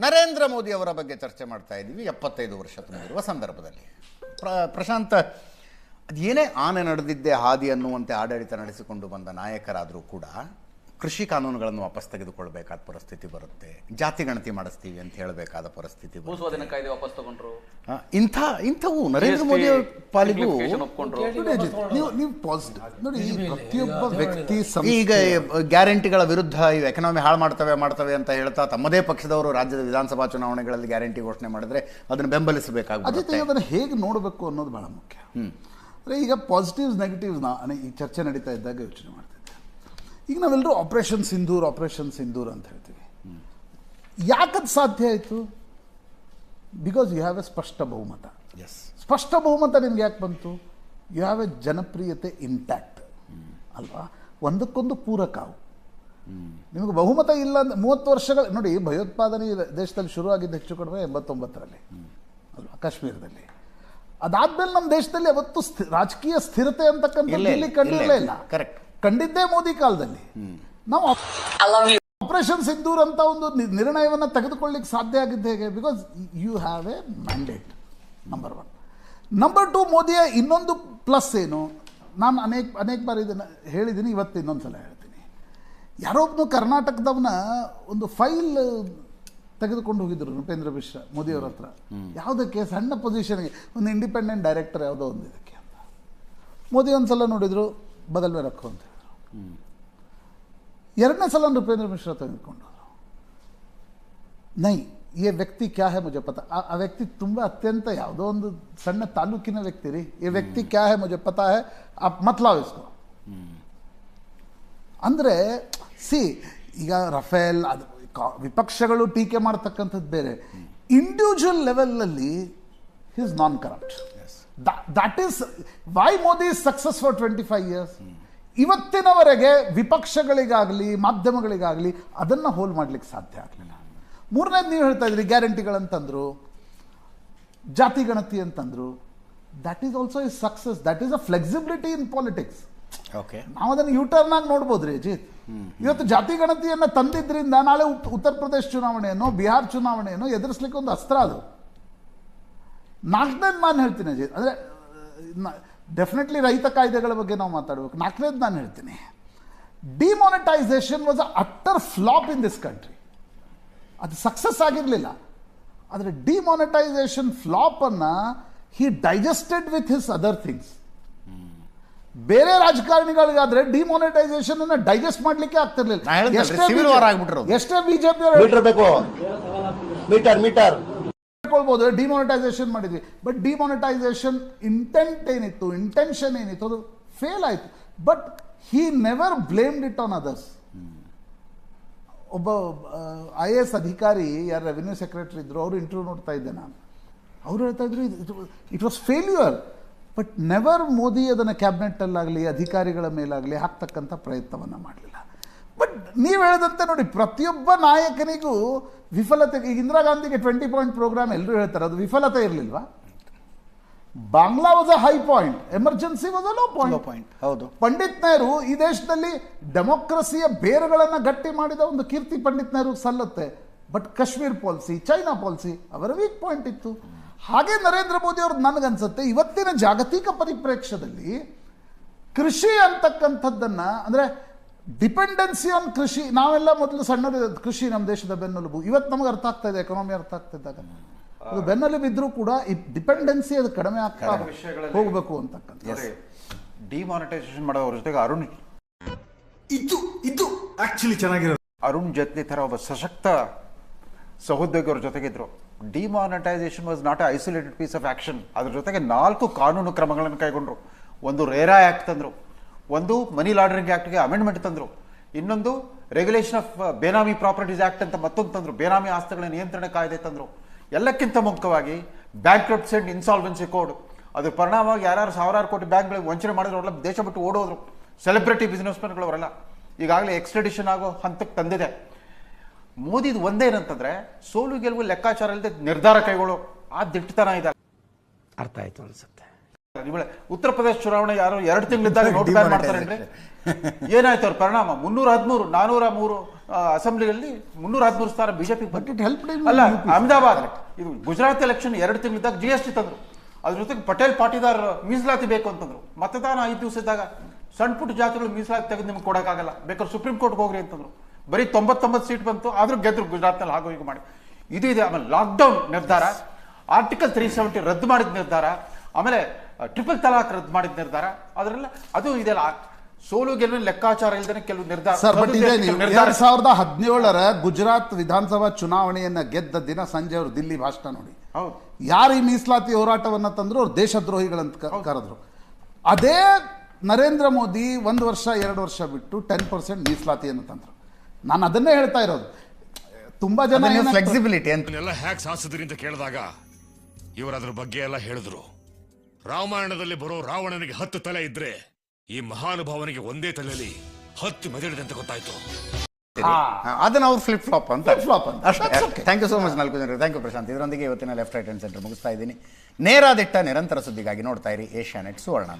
ನರೇಂದ್ರ ಮೋದಿ ಅವರ ಬಗ್ಗೆ ಚರ್ಚೆ ಮಾಡ್ತಾ ಇದ್ದೀವಿ ಎಪ್ಪತ್ತೈದು ವರ್ಷ ತುಂಬಿರುವ ಸಂದರ್ಭದಲ್ಲಿ. ಪ್ರ, ಪ್ರಶಾಂತ್, ಅದೇನೇ ಆನೆ ನಡೆದಿದ್ದೆ ಹಾದಿ ಅನ್ನುವಂತೆ ಆಡಳಿತ ನಡೆಸಿಕೊಂಡು ಬಂದ ನಾಯಕರಾದರೂ ಕೂಡ ಕೃಷಿ ಕಾನೂನುಗಳನ್ನು ವಾಪಸ್ ತೆಗೆದುಕೊಳ್ಬೇಕಾದ ಪರಿಸ್ಥಿತಿ ಬರುತ್ತೆ. ಜಾತಿ ಗಣತಿ ಮಾಡಿಸ್ತೀವಿ ಅಂತ ಹೇಳಬೇಕಾದ ಪರಿಸ್ಥಿತಿ ವಾಪಸ್ ತಗೊಂಡ್ರು. ಇಂಥ ಇಂಥವು ನರೇಂದ್ರ ಮೋದಿ ಅವ್ರ ಪಾಲಿಗೂ ನೋಡಿ ನೀವು ನೀವು ಪಾಸಿಟಿವ್ ನೋಡಿ ಈ ಪ್ರತಿಯೊಬ್ಬ ವ್ಯಕ್ತಿ ಈಗ ಗ್ಯಾರಂಟಿಗಳ ವಿರುದ್ಧ ಇವು ಎಕನಾಮಿ ಹಾಳು ಮಾಡ್ತವೆ ಮಾಡ್ತವೆ ಅಂತ ಹೇಳ್ತಾ ತಮ್ಮದೇ ಪಕ್ಷದವರು ರಾಜ್ಯದ ವಿಧಾನಸಭಾ ಚುನಾವಣೆಗಳಲ್ಲಿ ಗ್ಯಾರಂಟಿ ಘೋಷಣೆ ಮಾಡಿದ್ರೆ ಅದನ್ನು ಬೆಂಬಲಿಸಬೇಕಾಗುತ್ತೆ ಅದನ್ನು ಹೇಗೆ ನೋಡಬೇಕು ಅನ್ನೋದು ಬಹಳ ಮುಖ್ಯ. ಅಂದರೆ ಈಗ ಪಾಸಿಟಿವ್ಸ್ ನೆಗೆಟಿವ್ಸ್ ನಾ ಈ ಚರ್ಚೆ ನಡೀತಾ ಇದ್ದಾಗ ಯೋಚನೆ ಮಾಡ್ತಿದ್ದೆ ಈಗ ನಾವೆಲ್ಲರೂ ಆಪರೇಷನ್ ಸಿಂಧೂರ್ ಆಪರೇಷನ್ ಸಿಂಧೂರ್ ಅಂತ ಹೇಳ್ತೀವಿ. ಯಾಕದು ಸಾಧ್ಯ ಆಯಿತು? ಬಿಕಾಸ್ ಯು ಹ್ಯಾವ್ ಎ ಸ್ಪಷ್ಟ ಬಹುಮತ. ಎಸ್ ಸ್ಪಷ್ಟ ಬಹುಮತ ನಿಮ್ಗೆ ಯಾಕೆ ಬಂತು? ಯು ಹ್ಯಾವ್ ಎ ಜನಪ್ರಿಯತೆ ಇಂಟ್ಯಾಕ್ಟ್ ಅಲ್ವಾ? ಒಂದಕ್ಕೊಂದು ಪೂರಕ ಅವು. ನಿಮಗೆ ಬಹುಮತ ಇಲ್ಲ ಅಂದ್ರೆ ಮೂವತ್ತು ವರ್ಷಗಳ ನೋಡಿ ಭಯೋತ್ಪಾದನೆ ದೇಶದಲ್ಲಿ ಶುರು ಆಗಿದ್ದು ಹೆಚ್ಚು ಕಡಿಮೆ ಎಂಬತ್ತೊಂಬತ್ತರಲ್ಲಿ. ಅಲ್ವಾ? ಕಾಶ್ಮೀರದಲ್ಲಿ. ಅದಾದ್ಮೇಲೆ ನಮ್ಮ ದೇಶದಲ್ಲಿ ಅವತ್ತು ಸ್ಥಿ ರಾಜಕೀಯ ಸ್ಥಿರತೆ ಅಂತಕ್ಕಂಥ ಕಂಡಿರಲೇ ಇಲ್ಲ. ಕರೆಕ್ಟ್. ಕಂಡಿದ್ದೇ ಮೋದಿ ಕಾಲದಲ್ಲಿ. ನಾವು ಆಪರೇಷನ್ ಸಿಂಧೂರ್ ಅಂತ ಒಂದು ನಿರ್ಣಯವನ್ನು ತೆಗೆದುಕೊಳ್ಳಿಕ್ಕೆ ಸಾಧ್ಯ ಆಗಿದ್ದ ಹೇಗೆ? Because you have a mandate number one number two ಮೋದಿಯ ಇನ್ನೊಂದು ಪ್ಲಸ್ ಏನು? ನಾನು ಅನೇಕ ಅನೇಕ ಬಾರಿ ಇದನ್ನು ಹೇಳಿದ್ದೀನಿ ಇವತ್ತು ಇನ್ನೊಂದು ಸಲ ಹೇಳ್ತೀನಿ. ಯಾರೋ ಒಬ್ಬನು ಕರ್ನಾಟಕದವನ ಒಂದು ಫೈಲ್ ತೆಗೆದುಕೊಂಡು ಹೋಗಿದ್ರು ನೃಪೇಂದ್ರ ಮಿಶ್ರಾ ಮೋದಿಯವ್ರ ಹತ್ರ. ಯಾವುದಕ್ಕೆ ಸಣ್ಣ ಪೊಸಿಷನ್ಗೆ ಒಂದು ಇಂಡಿಪೆಂಡೆಂಟ್ ಡೈರೆಕ್ಟರ್ ಯಾವುದೋ ಒಂದು ಇದಕ್ಕೆ ಅಂತ. ಮೋದಿ ಒಂದು ಸಲ ನೋಡಿದರು ಬದಲ್ ಮೇಲೆ ಅಂತ. ಎರಡನೇ ಸಲ ನೃಪೇಂದ್ರ ಮಿಶ್ರಾ ತೆಗೆದುಕೊಂಡು ನೈ ಈ ವ್ಯಕ್ತಿ ಕ್ಯಾ ಹೇ ಮುಜೆ ಪತ? ಆ ವ್ಯಕ್ತಿ ತುಂಬ ಅತ್ಯಂತ ಯಾವುದೋ ಒಂದು ಸಣ್ಣ ತಾಲೂಕಿನ ವ್ಯಕ್ತಿ ರೀ. ಈ ವ್ಯಕ್ತಿ ಕ್ಯಾ ಹೇ ಮುಜೆ ಪತ ಹೇ? ಆ ಮತ್ಲಾವ್ ಇಸ್ಕೋ. ಅಂದರೆ ಸಿ ಈಗ ರಫೇಲ್ ಅದು ವಿಪಕ್ಷಗಳು ಟೀಕೆ ಮಾಡ್ತಕ್ಕಂಥದ್ದು ಬೇರೆ. Individual ಲೆವೆಲ್ಲಲ್ಲಿ is non corrupt that is why Modi is success for twenty five years ಇವತ್ತಿನವರೆಗೆ ವಿಪಕ್ಷಗಳಿಗಾಗಲಿ ಮಾಧ್ಯಮಗಳಿಗಾಗಲಿ ಅದನ್ನು ಹೋಲ್ ಮಾಡ್ಲಿಕ್ಕೆ ಸಾಧ್ಯ ಆಗಲಿಲ್ಲ. ಮೂರನೇದು ನೀವು ಹೇಳ್ತಾ ಇದ್ರಿ ಗ್ಯಾರಂಟಿಗಳಂತಂದ್ರು ಜಾತಿ ಗಣತಿ ಅಂತಂದ್ರು that is also is success that is a flexibility in politics okay ನಾವು ಅದನ್ನು ಯೂಟರ್ನ್ ಆಗಿ ನೋಡ್ಬೋದ್ರಿ ಅಜಿತ್. ಇವತ್ತು ಜಾತಿ ಗಣತಿಯನ್ನು ತಂದಿದ್ರಿಂದ ನಾಳೆ ಉತ್- ಉತ್ತರ ಪ್ರದೇಶ ಚುನಾವಣೆಯನ್ನು ಬಿಹಾರ್ ಚುನಾವಣೆಯನ್ನು ಎದುರಿಸ್ಲಿಕ್ಕೆ ಒಂದು ಅಸ್ತ್ರ ಅದು. ನಾಲ್ಕನೇದು ನಾನು ಹೇಳ್ತೀನಿ ಅಜಿತ್. ಅಂದರೆ ಡೆಫಿನೆಟ್ಲಿ ರೈತ ಕಾಯ್ದೆಗಳ ಬಗ್ಗೆ ನಾವು ಮಾತಾಡಬೇಕು. ನಾಲ್ಕನೇದು ನಾನು ಹೇಳ್ತೀನಿ. Demonetisation was a utter flop in this country ಅದು ಸಕ್ಸಸ್ ಆಗಿರಲಿಲ್ಲ. ಆದರೆ demonetisation ಫ್ಲಾಪನ್ನು he digested with his other things ಬೇರೆ ರಾಜಕಾರಣಿಗಳಿಗಾದ್ರೆ ಡಿಮಾನಿಟೈಸೇಷನ್ ಅನ್ನ ಡೈಜೆಸ್ಟ್ ಮಾಡ್ಲಿಕ್ಕೆ ಆಗ್ತಿರ್ಲಿಲ್ಲ. ಎಷ್ಟೇ ಬಿಜೆಪಿ ಮೀಟರ್ ಬೇಕು. ಮೀಟರ್. ಮೀಟರ್ ಹೇಳ್ಕೊಳ್ಬೋದು ಡಿಮಾನಿಟೈಸೇಷನ್ ಮಾಡಿದ್ವಿ. ಬಟ್ ಡಿಮಾನಿಟೈಸೇಷನ್ ಇಂಟೆಂಟ್ ಏನಿತ್ತು ಇಂಟೆನ್ಷನ್ ಏನಿತ್ತು, ಅದು ಫೇಲ್ ಆಯಿತು. But he never blamed it on others ಒಬ್ಬ ಐ ಎ ಎಸ್ ಅಧಿಕಾರಿ, ಯಾರು ರೆವಿನ್ಯೂ ಸೆಕ್ರೆಟರಿ ಇದ್ರು, ಅವರು ಇಂಟರ್ವ್ಯೂ ನೋಡ್ತಾ ಇದ್ದೆ ನಾನು. ಅವರು ಹೇಳ್ತಾ ಇದ್ರು it was failure but never Modi ಅದನ್ನು ಕ್ಯಾಬಿನೆಟ್ಟಲ್ಲಾಗಲಿ ಅಧಿಕಾರಿಗಳ ಮೇಲಾಗಲಿ ಹಾಕ್ತಕ್ಕಂಥ ಪ್ರಯತ್ನವನ್ನು ಮಾಡಲಿಲ್ಲ. ಬಟ್ ನೀವು ಹೇಳಿದಂತೆ ನೋಡಿ, ಪ್ರತಿಯೊಬ್ಬ ನಾಯಕನಿಗೂ ವಿಫಲತೆ ಈಗ ಇಂದಿರಾ ಗಾಂಧಿಗೆ ಟ್ವೆಂಟಿ ಪಾಯಿಂಟ್ ಪ್ರೋಗ್ರಾಮ್ ಎಲ್ಲರೂ ಹೇಳ್ತಾರೆ ಅದು ವಿಫಲತೆ ಇರಲಿಲ್ವಾ? Bangla was a high point emergency was a low point point ಹೌದು. ಪಂಡಿತ್ ನೆಹರು ಈ ದೇಶದಲ್ಲಿ ಡೆಮೋಕ್ರಸಿಯ ಬೇರುಗಳನ್ನು ಗಟ್ಟಿ ಮಾಡಿದ ಒಂದು ಕೀರ್ತಿ Pandit Nehru ಸಲ್ಲುತ್ತೆ. But Kashmir policy China policy ಅವರ ವೀಕ್ ಪಾಯಿಂಟ್ ಇತ್ತು. ಹಾಗೆ ನರೇಂದ್ರ ಮೋದಿ ಅವ್ರದ್ದು ನನಗನ್ಸುತ್ತೆ ಇವತ್ತಿನ ಜಾಗತಿಕ ಪರಿಪ್ರೇಕ್ಷ್ಯದಲ್ಲಿ ಕೃಷಿ ಅಂತಕ್ಕಂಥದ್ದನ್ನು ಅಂದ್ರೆ ಡಿಪೆಂಡೆನ್ಸಿ ಆನ್ ಕೃಷಿ. ನಾವೆಲ್ಲ ಮೊದಲು ಸಣ್ಣದ ಕೃಷಿ ನಮ್ಮ ದೇಶದ ಬೆನ್ನೆಲುಬು ಇವತ್ತು ನಮಗೆ ಅರ್ಥ ಆಗ್ತಾ ಇದೆ ಎಕನಾಮಿ ಅರ್ಥ ಆಗ್ತಾ ಇದ್ದಾಗ. ಅದು ಬೆನ್ನೆಲುಬು ಇದ್ರೂ ಕೂಡ ಈ ಡಿಪೆಂಡೆನ್ಸಿ ಅದು ಕಡಿಮೆ ಆಗ್ತಾ ಹೋಗಬೇಕು ಅಂತಕ್ಕಂಥ ಡಿಮಾನಿಟೈಸೇಷನ್ ಮಾಡೋದ್ರ ಜೊತೆಗೆ ಅರುಣ್ ಇದು ಇದು ಆಕ್ಚುಲಿ ಚೆನ್ನಾಗಿರೋದು. ಅರುಣ್ ಜೇಟ್ಲಿ ಥರ ಒಬ್ಬ ಸಶಕ್ತ ಸಹೋದ್ಯೋಗಿಯವ್ರ ಜೊತೆಗಿದ್ರು demonetisation was not a isolated piece of action ಅದ್ರ ಜೊತೆಗೆ ನಾಲ್ಕು ಕಾನೂನು ಕ್ರಮಗಳನ್ನು ಕೈಗೊಂಡ್ರು. ಒಂದು ರೇರಾ ಆ್ಯಕ್ಟ್ ತಂದರು. ಒಂದು ಮನಿ ಲಾಂಡ್ರಿಂಗ್ ಆ್ಯಕ್ಟ್ಗೆ ಅಮೆಂಡ್ಮೆಂಟ್ ತಂದರು. ಇನ್ನೊಂದು regulation of benami properties act ಅಂತ ಮತ್ತೊಂದು ತಂದರು. ಬೇನಾಮಿ ಆಸ್ತಿಗಳ ನಿಯಂತ್ರಣ ಕಾಯ್ದೆ ತಂದರು. ಎಲ್ಲಕ್ಕಿಂತ ಮುಖ್ಯವಾಗಿ ಬ್ಯಾಂಕ್ ಅಂಡ್ ಇನ್ಸಾಲ್ವೆನ್ಸಿ ಕೋಡ್ ಅದ್ರ ಪರಿಣಾಮವಾಗಿ ಯಾರು ಸಾವಿರಾರು ಕೋಟಿ ಬ್ಯಾಂಕ್ಗಳಿಗೆ ವಂಚನೆ ಮಾಡಿದ್ರು, ಅವರೆಲ್ಲ ದೇಶ ಬಿಟ್ಟು ಓಡೋದ್ರು. ಸೆಲೆಬ್ರಿಟಿ ಬಿಸ್ನೆಸ್ಮನ್ಗಳು ಅವರೆಲ್ಲ ಈಗಾಗಲೇ ಎಕ್ಸ್ಟ್ರಡಿಷನ್ ಆಗೋ ಹಂತಕ್ಕೆ ತಂದಿದೆ. ಮೋದಿದು ಒಂದೇನಂತಂದ್ರೆ, ಸೋಲು ಗೆಲುವು ಲೆಕ್ಕಾಚಾರ ಇಲ್ಲದೆ ನಿರ್ಧಾರ ಕೈಗೊಳ್ಳೋ ಆ ದಿಟ್ಟತನ ಇದೆ. ಅರ್ಥ ಆಯ್ತು ಅನ್ಸುತ್ತೆ. ಉತ್ತರ ಪ್ರದೇಶ ಚುನಾವಣೆ ಯಾರು ಎರಡು ತಿಂಗಳಿದ್ದಾಗ ನೋಟ್ ಬ್ಯಾನ್ ಮಾಡ್ತಾರೆ ಏನಾಯ್ತು ಅವ್ರ ಪರಿಣಾಮ? ಮುನ್ನೂರ ಹದಿಮೂರು ನಾನೂರ ಮೂರು ಅಸೆಂಬ್ಲಿಯಲ್ಲಿ ಮುನ್ನೂರ ಹದಿಮೂರು ಸ್ಥಾನ ಬಿಜೆಪಿ ಹೆಲ್ಪ್ ಅಲ್ಲ. ಅಹಮದಾಬಾದ್ ಇದು ಗುಜರಾತ್ ಎಲೆಕ್ಷನ್ ಎರಡು ತಿಂಗಳಿದ್ದಾಗ ಜಿ ಎಸ್ ಟಿ ತಂದ್ರು. ಅದ್ರ ಜೊತೆಗೆ ಪಟೇಲ್ ಪಾಟಿದಾರ್ ಮೀಸಲಾತಿ ಬೇಕು ಅಂತಂದ್ರು. ಮತದಾನ ಐದು ದಿವಸ ಇದ್ದಾಗ ಸಣ್ಣ ಪುಟ್ಟ ಜಾತಿಗಳು ಮೀಸಲಾತಿ ತೆಗೆದು ನಿಮ್ಗೆ ಕೊಡೋಕ್ಕಾಗಲ್ಲ. ಬೇಕಾದ್ರೆ ಸುಪ್ರೀಂ ಕೋರ್ಟ್ಗೆ ಹೋಗ್ರಿ ಅಂತಂದ್ರು. ಬರೀ ತೊಂಬತ್ತೊಂಬತ್ತು ಸೀಟ್ ಬಂತು ಆದ್ರೂ ಗೆದ್ರು ಗುಜರಾತ್ನಲ್ಲಿ ಹಾಗೂ ಹೀಗೆ ಮಾಡಿ. ಇದು ಇದೆ ಆಮೇಲೆ ಲಾಕ್ಡೌನ್ ನಿರ್ಧಾರ. ಆರ್ಟಿಕಲ್ ತ್ರೀ ಸೆವೆಂಟಿ ರದ್ದು ಮಾಡಿದ ನಿರ್ಧಾರ. ಆಮೇಲೆ ಟ್ರಿಪಲ್ ತಲಾಕ್ ರದ್ದು ಮಾಡಿದ ನಿರ್ಧಾರ. ಅದ್ರಲ್ಲ ಅದು ಇದೆಲ್ಲ ಸೋಲು ಗೆಲುವಿನ ಲೆಕ್ಕಾಚಾರ ಇಲ್ದೇನೆ ಕೆಲವು ನಿರ್ಧಾರ ಸರ್ ಬಟ್ ಇದೆ ಕೆಲವು ನೀವು. ನಿರ್ಧಾರ ಎರಡ್ ಸಾವಿರದ ಹದಿನೇಳರ ಗುಜರಾತ್ ವಿಧಾನಸಭಾ ಚುನಾವಣೆಯನ್ನ ಗೆದ್ದ ದಿನ ಸಂಜೆ ಅವರು ದಿಲ್ಲಿ ಭಾಷಣ ನೋಡಿ. ಹೌದು. ಯಾರು ಈ ಮೀಸಲಾತಿ ಹೋರಾಟವನ್ನ ತಂದ್ರು ಅವ್ರು ದೇಶದ್ರೋಹಿಗಳಂತ ಕರೆದ್ರು. ಅದೇ ನರೇಂದ್ರ ಮೋದಿ ಒಂದು ವರ್ಷ ಎರಡು ವರ್ಷ ಬಿಟ್ಟು ಟೆನ್ ಪರ್ಸೆಂಟ್ ಮೀಸಲಾತಿಯನ್ನು ತಂದ್ರು. ನಾನು ಅದನ್ನೇ ಹೇಳ್ತಾ ಇರೋದು. ತುಂಬಾ ಜನ ಫ್ಲೆಕ್ಸಿಬಿಲಿಟಿ ಅಂತ ಎಲ್ಲ ಹ್ಯಾಕ್ ಸಾಧಿಸಿದ್ರಿ ಅಂತ ಕೇಳಿದಾಗ ಇವರು ಅದ್ರ ಬಗ್ಗೆ ಎಲ್ಲ ಹೇಳಿದ್ರು. ರಾಮಾಯಣದಲ್ಲಿ ಬರೋ ರಾವಣನಿಗೆ ಹತ್ತು ತಲೆ ಇದ್ರೆ ಈ ಮಹಾನುಭಾವನಿಗೆ ಒಂದೇ ತಲೆಯಲ್ಲಿ ಹತ್ತು ಮೆದಳಿದೆ ಅಂತ ಗೊತ್ತಾಯ್ತು. ಅದನ್ನ ಅವ್ರು ಫ್ಲಿಪ್ ಫ್ಲಾಪ್ ಅಂತ. ಫ್ಲಾಪ್ ಅಂತ. ಅಷ್ಟೇ ಥ್ಯಾಂಕ್ ಯು ಸೋ ಮಚ್ ನಾಲ್ಕು ಜನರು ಥ್ಯಾಂಕ್ ಯು ಪ್ರಶಾಂತ್ ಇದರೊಂದಿಗೆ ಇವತ್ತಿನ ಲೆಫ್ಟ್ ರೈಟ್ ಹ್ಯಾಂಡ್ ಸೆಂಟರ್ ಮುಗಿಸ್ತಾ ಇದ್ದೀನಿ. ನೇರಾದಿಟ್ಟ ನಿರಂತರ ಸುದ್ದಿಗಾಗಿ ನೋಡ್ತಾ ಇರಿ ಏಷ್ಯಾ ನೆಟ್ ಸುವರ್ಣ.